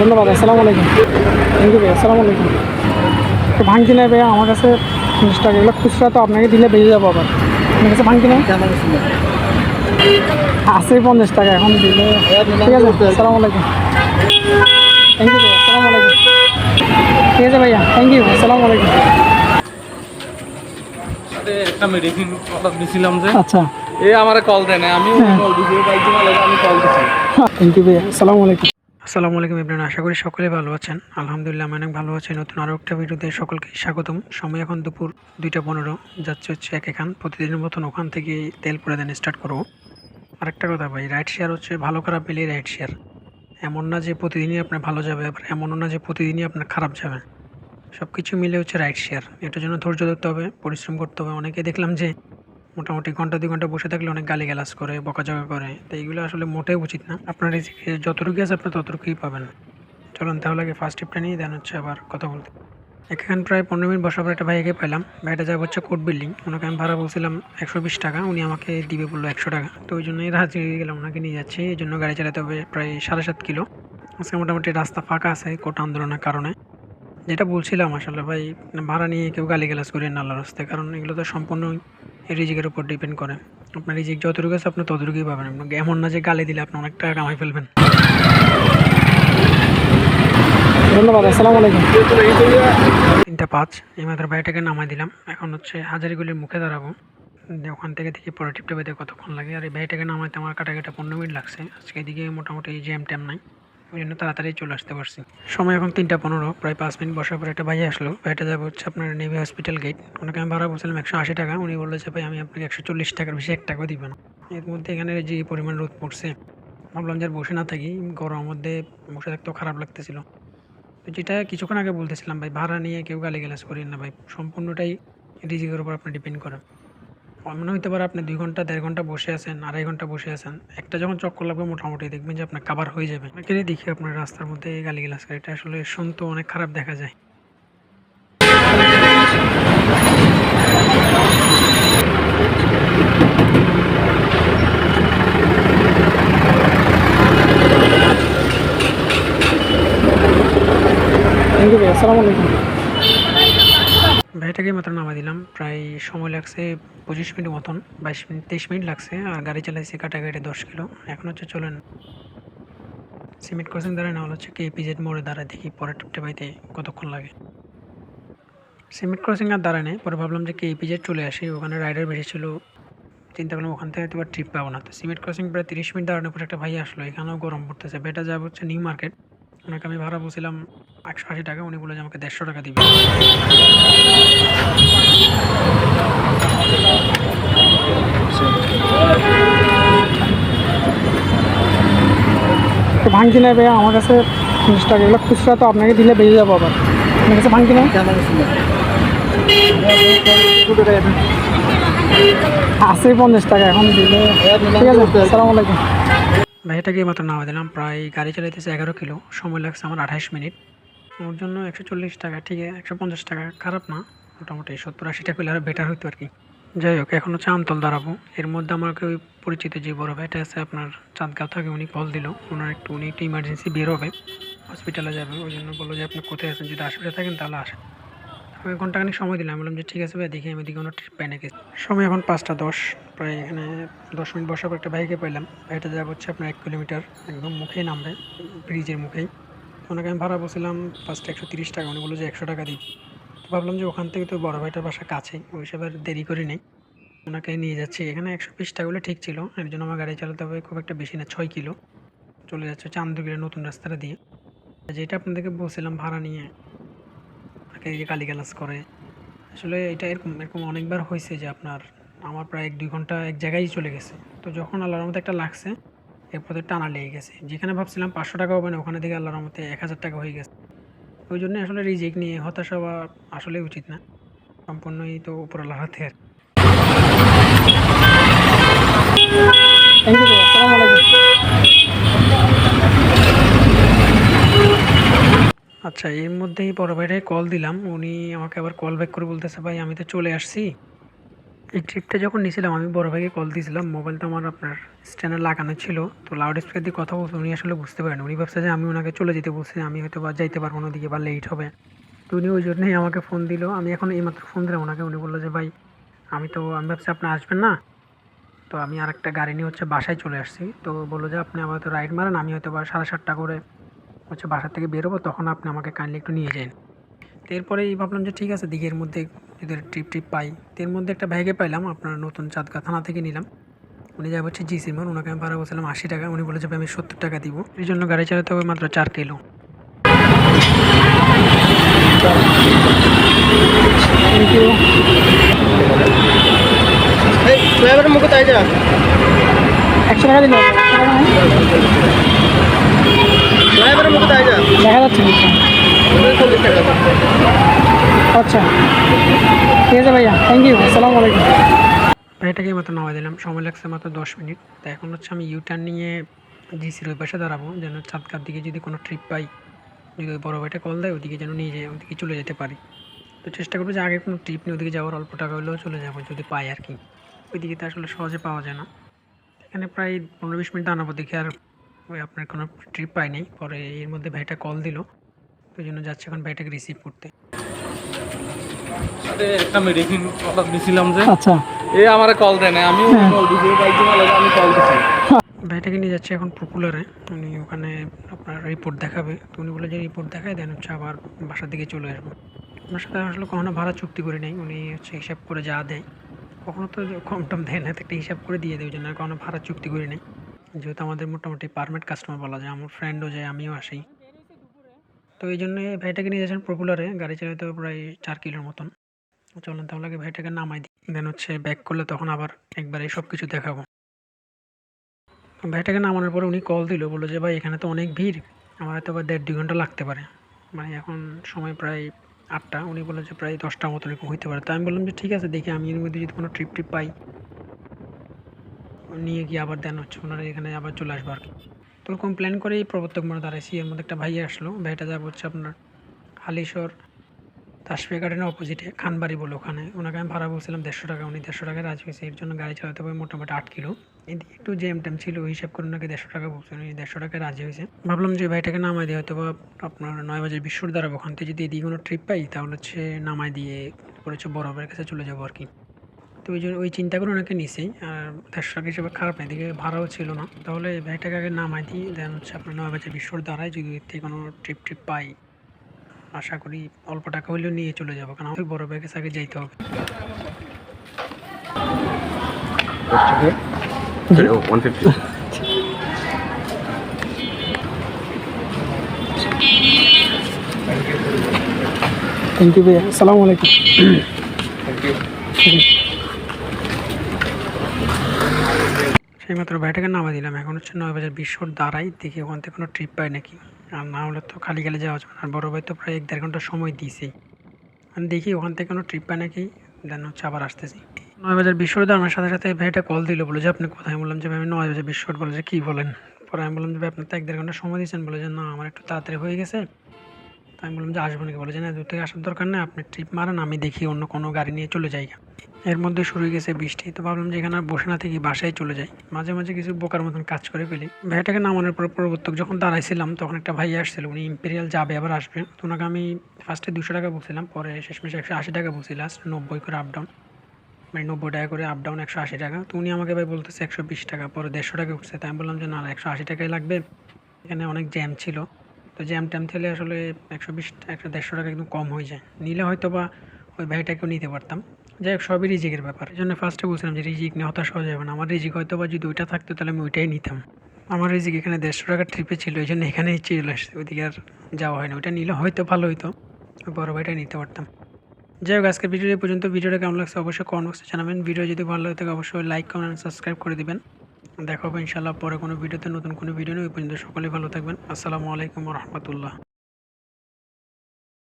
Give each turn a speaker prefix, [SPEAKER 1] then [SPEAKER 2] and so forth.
[SPEAKER 1] ধন্যবাদ আসসালামু আলাইকুম। থ্যাংক ইউ ভাই আসসালামু আলাইকুম। তো ভাঙতি নেই ভাইয়া আমার কাছে পঞ্চাশ টাকা। এগুলো খুচরা তো আপনাকে দিলে বেরিয়ে যাব আবার। আপনার কাছে ভাঙতি নেই? আছে পঞ্চাশ টাকা এখন দিলে। ঠিক আছে আসসালামু আলাইকুম। থ্যাংক ইউ ভাইয়া আসসালামু আলাইকুম। ঠিক আছে ভাইয়া থ্যাংক ইউ আসসালামু আলাইকুম।
[SPEAKER 2] একটা মেডিসিন অর্ডার দিছিলাম যে
[SPEAKER 1] আচ্ছা।
[SPEAKER 2] এ আমারে কল দেয় না আমি কল দিছি বাইক আমি কল দিছি।
[SPEAKER 1] থ্যাংক ইউ ভাইয়া আসসালামু আলাইকুম। আসসালামু আলাইকুম ইবরান আশা করি সকলে ভালো আছেন। আলহামদুলিল্লাহ, আমি অনেক ভালো আছি। নতুন আরও একটা ভিডিওতে সকলকে স্বাগতম। সময় এখন দুপুর দুইটা পনেরো, যাচ্ছে হচ্ছে এক এখান। প্রতিদিনের মতন ওখান থেকে তেল পরে দেন স্টার্ট করব। আরেকটা কথা ভাই রাইড শেয়ার হচ্ছে ভালো খারাপ পেলেই রাইড শেয়ার এমন না যে প্রতিদিনই আপনার ভালো যাবে, আবার এমনও না যে প্রতিদিনই আপনার খারাপ যাবে। সব কিছু মিলে হচ্ছে রাইড শেয়ার এটার জন্য ধৈর্য ধরতে হবে, পরিশ্রম করতে হবে। অনেকে দেখলাম যে মোটামুটি ঘণ্টা দুই ঘণ্টা বসে থাকলে অনেক গালি গালাজ করে, বকাঝকা করে। তো এইগুলো আসলে মোটেই উচিত না। আপনার এই যতটুকু আছে আপনি ততটুকুই পাবেন। চলুন তাহলে আগে ফার্স্ট টিপটা নিয়ে দেন হচ্ছে আবার কথা বলতে। এখানে প্রায় পনেরো মিনিট বসার পর একটা ভাইকে পেলাম ভাইটা যাবে হচ্ছে কোর্ট বিল্ডিং। ওনাকে আমি ভাড়া বলছিলাম একশো বিশ টাকা। উনি আমাকে দিবে বলল একশো টাকা। তো ওই জন্যই রাজি হয়ে গেলাম, ওনাকে নিয়ে যাচ্ছি। এই জন্য গাড়ি চালাতে হবে প্রায় সাড়ে সাত কিলো। আজকে মোটামুটি রাস্তা ফাঁকা আছে কোর্ট আন্দোলনের কারণে। যেটা বলছিলাম আসলে ভাই, ভাড়া নিয়ে কেউ গালি গালাজ করেন না আল্লাহর রাস্তায় কারণ এগুলো তো সম্পূর্ণ রিজিকের উপর ডিপেন্ড করে। আপনার রিজিক যতটুকু আছে আপনি ততটুকুই পাবেন। আপনাকে এমন না যে গালি দিলে আপনি অনেক টাকা কামাই ফেলবেন। ধন্যবাদ আসসালামু আলাইকুম। তিনটা পাঁচ এই মাত্র বাড়িটাকে নামাই দিলাম। এখন হচ্ছে হাজারিগুলির মুখে দাঁড়াবো। ওখান থেকে দেখি পরে টিপটা পেতে কতক্ষণ লাগে। আর এই বাড়িটাকে নামাইতে আমার কাটাকাটা পনেরো মিনিট লাগছে। আজকে এদিকে মোটামুটি জ্যাম ট্যাম নাই। ওই জন্য তাড়াতাড়ি চলে আসতে পারছি। সময় এখন তিনটা পনেরো, প্রায় পাঁচ মিনিট বসার পরে একটা ভাই আসলো। ভাইটা যাবে হচ্ছে আপনার নেভি হসপিটাল গেট ওনাকে আমি ভাড়া বলছিলাম একশো আশি টাকা। উনি বলল যে, ভাই, আমি আপনাকে একশো চল্লিশ টাকার বেশি এক টাকাও দিবেন এর মধ্যে এখানে যে পরিমাণ রোদ পড়ছে, ভাবলাম যে বসে না থাকি। গরমের মধ্যে বসে থাকতেও খারাপ লাগতেছিল। তো যেটা কিছুক্ষণ আগে বলতেছিলাম, ভাই, ভাড়া নিয়ে কেউ গালি গালাজ করেন না, ভাই। সম্পূর্ণটাই রিজিকের উপর আপনি ডিপেন্ড করেন মনে হতে পারে আপনি দুই ঘণ্টা, দেড় ঘণ্টা বসে আছেন, আড়াই ঘণ্টা বসে আছেন। একটা যখন চক্কর লাগবে মোটামুটি দেখবেন যে আপনার কাবার হয়ে যাবে। অনেকেরই দেখি আপনার রাস্তার মধ্যে গালি গালাজ করে। এটা আসলে শুনতে অনেক খারাপ দেখা যায়। আসসালামু আলাইকুম। ভাইটাকে মাত্র নামা দিলাম। প্রায় সময় লাগছে পঁচিশ মিনিট মতন, বাইশ মিনিট, তেইশ মিনিট লাগছে। আর গাড়ি চালাইছে কাটাকাটি দশ কিলো। এখন হচ্ছে চলেন। সিমেন্ট ক্রসিং দাঁড়ায় না হচ্ছে কে পিজেড মোড়ে দাঁড়ায় দেখি পরে টিপটে পাইতে কতক্ষণ লাগে। সিমেন্ট ক্রসিং আর দাঁড়ায় নেই। পরে ভাবলাম যে কে পিজেড চলে আসি। ওখানে রাইডার বেশি ছিল। চিন্তা করলাম ওখান থেকে তোমার ট্রিপ পাবো না। তো সিমেন্ট ক্রসিং প্রায় তিরিশ মিনিট দাঁড়ানোর পর একটা ভাই আসলো। এখানেও গরম পড়তেছে। বেটা যাবে হচ্ছে নিউ মার্কেট। ওনাকে আমি ভাড়া বলছিলাম একশো আশি টাকা। উনি বলে যে আমাকে দেড়শো টাকা দিবে। তো ভাঙতি নেই ভাইয়া, আমার কাছে পঞ্চাশ টাকা। এগুলো খুচরা তো আপনাকে দিলে বেরিয়ে যাব আবার। আপনার কাছে ভাঙতি নেই? আছে পঞ্চাশ টাকা, এখন দিলে ঠিক আছে আসসালামু আলাইকুম। ভাইটাকে মাত্র নামা দিলাম? প্রায় গাড়ি চালাইতেছে এগারো কিলো। সময় লাগছে আমার আঠাশ মিনিট। ওর জন্য একশো চল্লিশ টাকা, ঠিক আছে, একশো পঞ্চাশ টাকা। খারাপ না। মোটামুটি সত্তর আশি টাকা হলে আরও বেটার হতো আর কি। যাই হোক, এখন হচ্ছে আমতল দাঁড়াবো এর মধ্যে আমাকে ওই পরিচিত যে বড় ভাইটা আছে, আপনার চাঁদগাঁও থাকে, উনি কল দিল। ওনার একটু, উনি একটু ইমার্জেন্সি বের হবে। হসপিটালে যাবে। ওই জন্য বলল যে, আপনি কোথায় আছেন? যদি আশেপাশে থাকেন তাহলে আসেন। আমি ঘন্টাখানিক সময় দিলাম। বললাম যে, ঠিক আছে ভাই, দেখি আমি দিকে কোনো ট্রিপ পাই নাকি সময় এখন পাঁচটা দশ। প্রায় এখানে দশ মিনিট বসার পর একটা ভাইকে পেলাম ভাইটা যাবে হচ্ছে আপনার এক কিলোমিটার, একদম মুখেই নামবে ব্রিজের মুখেই। ওনাকে আমি ভাড়া বলছিলাম ফার্স্টে একশো তিরিশ টাকা। উনি বলল যে, একশো টাকা দিই ভাবলাম যে ওখান থেকে তো বড় ভাইটার বাসা কাছেই, ওই আর দেরি করি নেই। ওনাকে নিয়ে যাচ্ছি। এখানে একশো বিশ টাকাগুলো ঠিক ছিল, এর জন্য আমার গাড়ি চালাতে হবে খুব একটা বেশি না, ছয় কিলো। চলে যাচ্ছে চান্দুগিরের নতুন রাস্তাটা দিয়ে। যেটা আপনাদেরকে বলছিলাম, ভাড়া নিয়ে তাকে গালিগালাজ করে। আসলে এটা এরকম এরকম অনেকবার হয়েছে যে আপনার, আমার প্রায় এক দুই ঘণ্টা এক জায়গায় চলে গেছে। তো যখন আল্লাহর মতো একটা লাগছে, এরপর টানা লেগে গেছে। যেখানে ভাবছিলাম পাঁচশো টাকা হবে না, ওখানে থেকে আল্লাহর মতে এক হাজার টাকা হয়ে গেছে। ওই জন্য আসলে রিজেক্ট নিয়ে হতাশা হওয়া আসলে উচিত না। সম্পূর্ণই তো উপর আল্লাহর হাতে আর আচ্ছা এর মধ্যেই বড় ভাইটাই কল দিলাম। উনি আমাকে আবার কল ব্যাক করে বলতেছে, ভাই, আমি তো চলে আসছি। এই ট্রিপটা যখন নিয়েছিলাম, আমি বড় ভাইকে কল দিয়েছিলাম মোবাইলটা আমার আপনার স্ট্যান্ডে লাগানো ছিল, তো লাউড স্পিকার দিয়ে কথা বলতে উনি আসলে বুঝতে পারেন। উনি ভাবছে যে আমি ওনাকে চলে যেতে বলছি, আমি হয়তো বা যাইতে পারব না ওদিকে বা লেট হবে। তো উনি ওই জন্যই আমাকে ফোন দিল। আমি এখন এইমাত্র ফোন দিলাম ওনাকে, উনি বলল যে, ভাই, আমি তো, আমি ভাবছি আপনি আসবেন না? তো আমি আর একটা গাড়ি নিয়ে হচ্ছে বাসায় চলে আসছি। তো বলল যে, আপনি আমার তো রাইড মারেন, আমি হয়তো বা সাড়ে সাতটা করে হচ্ছে বাসা থেকে বেরোবো, তখন আপনি আমাকে কাইন্ডলি একটু নিয়ে যান। তো এরপরেই ভাবলাম যে ঠিক আছে দিঘের মধ্যে যদি ট্রিপ ট্রিপ পাই এর মধ্যে একটা ভাইকে পাইলাম আপনার নতুন চাঁদগা থানা থেকে নিলাম। উনি যা হচ্ছে জি সিমন ওনাকে আমি ভাড়া বলছিলাম আশি টাকা উনি বলেছে আমি সত্তর টাকা দিব। এই জন্য গাড়ি চালাতে হবে মাত্র চার কিলো। একশো টাকা দিল দেখা যাচ্ছে। আচ্ছা। ঠিক আছে ভাইয়া থ্যাংক ইউ আসসালামু আলাইকুম। ভাইটাকে মাত্র নামা দিলাম। সময় লাগছে মাত্র দশ মিনিট। তো এখন হচ্ছে আমি ইউটার্ন নিয়ে জিসির ওই পাশে দাঁড়াবো, যেন চাঁদকার দিকে যদি কোনো ট্রিপ পাই, যদি ওই বড় ভাইটা কল দেয়, ওদিকে যেন নিয়ে যায় ওদিকে চলে যেতে পারি। তো চেষ্টা করব যে আগে কোনো ট্রিপ নিয়ে ওদিকে যাওয়ার, অল্প টাকা হলেও চলে যাব, যদি পাই আর কি। ওইদিকে তো আসলে সহজে পাওয়া যায় না। এখানে প্রায় পনেরো বিশ মিনিট আনাবো দেখি আর ওই আপনার কোনো ট্রিপ পাই নাই। পরে এর মধ্যে ভাইটা কল দিল। ওই জন্য যাচ্ছে এখন ভাইটাকে রিসিভ করতে।
[SPEAKER 2] আরে একটা মেডিসিন অর্ডার দিছিলাম যে
[SPEAKER 1] আচ্ছা।
[SPEAKER 2] এ আমারে কল দেয় না আমি কল দিছি।
[SPEAKER 1] ভাইটাকে নিয়ে যাচ্ছে এখন পপুলারে উনি ওখানে আপনার রিপোর্ট দেখাবে। তো উনি বলে যে রিপোর্ট দেখায় দেন হচ্ছে আবার বাসার দিকে চলে আসব। ওনার সাথে আসলে কখনো ভাড়া চুক্তি করে নেই উনি হচ্ছে হিসাব করে যা দেয়। কখনো তো কম টম দেয় না একটা হিসাব করে দিয়ে দেয় জন্য কখনো ভাড়া চুক্তি করে নেই। যেহেতু আমাদের মোটামুটি পারমানেন্ট কাস্টমার বলা যায় আমার ফ্রেন্ডও যায় আমিও আসি। তো এই জন্য ভাইটাকে নিয়ে যাচ্ছেন পপুলারে গাড়ি চালাতে প্রায় চার কিলোর মতন। চলেন তাহলে আগে ভাইটাকে নামাই দিই দেন হচ্ছে ব্যাক করলে তখন আবার একবারে সব কিছু দেখাবো ভাইটাকে নামানোর পরে উনি কল দিল, বলল যে, ভাই, এখানে তো অনেক ভিড়, আমার হয়তো বা দেড় দুই ঘণ্টা লাগতে পারে। মানে এখন সময় প্রায় আটটা, উনি বলল যে, প্রায় দশটা মতো এরকম হইতে পারে। তো আমি বললাম যে, ঠিক আছে, দেখি আমি এর মধ্যে যদি কোনো ট্রিপ ট্রিপ পাই, নিয়ে গিয়ে আবার দেন হচ্ছে, ওনারা এখানে আবার চলে আসব আর কি। তো ওরকম প্ল্যান করেই প্রবর্তক মনে দাঁড়াইছি এর মধ্যে একটা ভাই আসলো, ভাইটা যাব হচ্ছে আপনার হালিশর তাসফিয়া গার্ডেনের অপোজিটে খানবাড়ি বলে ওখানে। ওনাকে আমি ভাড়া বলছিলাম দেড়শো টাকা, উনি দেড়শো টাকায় রাজি হয়েছে, এর জন্য গাড়ি চালাতে হবে মোটামুটি আট কিলো। এদিকে একটু জ্যাম ট্যাম ছিল, ওই হিসাব করে ওনাকে দেড়শো টাকা বলছে, উনি দেড়শো টাকায় রাজি হয়েছে। ভাবলাম যে ভাইটাকে নামাই দিয়ে হয়তো বা আপনার নয় বাজে বিশ্বর দ্বারা ওখান থেকে যদি এদিকে কোনো ট্রিপ পাই, তাহলে হচ্ছে নামাই দিয়ে, পরে হচ্ছে বরফের কাছে চলে যাব আর কি। তো ওই জন্য ওই চিন্তা করে ওনাকে নিছেই আর তার টাকা হিসেবে খারাপ না এদিকে ভাড়াও ছিল না। তাহলে ভাইটাকে আগে নামাই দিই দেন হচ্ছে আপনার নয় বাজে বিশ্বর দাঁড়ায় যদি এর থেকে কোনো ট্রিপ ট্রিপ পাই। আশা করি অল্প টাকা হলেও নিয়ে চলে যাব কারণ আমাকে বড় ব্যাগের আগে যাইতে হবে। থ্যাংক ইউ ভাইয়া। আসসালামু আলাইকুম।
[SPEAKER 2] থ্যাংক ইউ
[SPEAKER 1] সেই মাত্র ভাইটাকে নামা দিলাম। এখন হচ্ছে নয় বাজার বিশ্বর দাঁড়াই দেখি ওখান থেকে কোনো ট্রিপ পাই নাকি। আর না হলে তো খালি খালি যাওয়া যাবে আর বড় ভাই তো প্রায় এক দেড় ঘণ্টা সময় দিয়েছেই আমি দেখি ওখান থেকে কোনো ট্রিপ পাই নাকি দেন হচ্ছে আবার আসতেছি। নয় বাজার বিশ্বর দাঁড়ানোর সাথে সাথে ভাইটা কল দিল, বলে যে আপনি কোথায়? বললাম যে আমি নয় বাজার বিশ্বর বলে যে কী বলেন? পরে আমি বললাম যে ভাই আপনার তো এক দেড় ঘণ্টা সময় দিয়েছেন, বলে যে না, আমার একটু তাড়াতাড়ি হয়ে গেছে। তো আমি বললাম যে আসব নাকি? বলে যে, না, দূর থেকে আসার দরকার নেই, আপনি ট্রিপ মারেন, আমি দেখি অন্য কোনো গাড়ি নিয়ে চলে যাই। এর মধ্যে শুরু হয়ে গেছে বৃষ্টি, তো ভাবলাম যে এখানে আর বসে না থেকে বাসায় চলে যাই। মাঝে মাঝে কিছু বোকার মতন কাজ করে ফেলি। ভাইটাকে নামানোর পর প্রবর্তক যখন দাঁড়াইছিলাম, তখন একটা ভাই আসছিল, উনি ইম্পেরিয়াল যাবে, আবার আসবে। তো ওনাকে আমি ফার্স্টে দুশো টাকা বলছিলাম, পরে শেষমেশ একশো আশি টাকা বলছি লাস্ট নব্বই করে আপ ডাউন মানে নব্বই টাকা করে আপ ডাউন একশো আশি টাকা। তো উনি আমাকে ভাই বলতেছে একশো বিশ টাকা, পরে দেড়শো টাকা উঠছে। তাই আমি বললাম যে, না, একশো আশি টাকাই লাগবে। এখানে অনেক জ্যাম ছিল। তো জ্যাম ট্যাম থেকে আসলে একশো বিশ একশো দেড়শো টাকা একদম কম হয়ে যায়। নিলে হয়তো বা ওই ভাইটাকেও নিতে পারতাম। যাই হোক, সবই রিজিকের ব্যাপার। এই জন্য ফার্স্টে বলছিলাম যে রিজিক নিয়ে হতাশ হয়ে যাবে না। আমার রিজিক হয়তো বা যদি ওইটা থাকতো, তাহলে আমি ওইটাই নিতাম। আমার রিজিক এখানে দেড়শো টাকার ট্রিপে ছিল ওই জন্য এখানেই চলে আসছে। ওইদিকে আর যাওয়া হয় না। ওইটা নিলে হয়তো ভালো হইতো। বড় ভাইটা নিতে পারতাম। যাই হোক, আজকের ভিডিও পর্যন্ত। ভিডিওটা কেমন লাগছে অবশ্যই কমেন্ট বক্সে জানাবেন। ভিডিও যদি ভালো লাগে অবশ্যই লাইক কমেন্ট সাবস্ক্রাইব করে দিবেন। দেখা হবে ইনশাল্লাহ পরে কোনো ভিডিওতে, নতুন কোনো ভিডিও নিয়ে ওই পর্যন্ত। সকলেই ভালো থাকবেন। আসসালামু আলাইকুম রহমতুল্লাহ।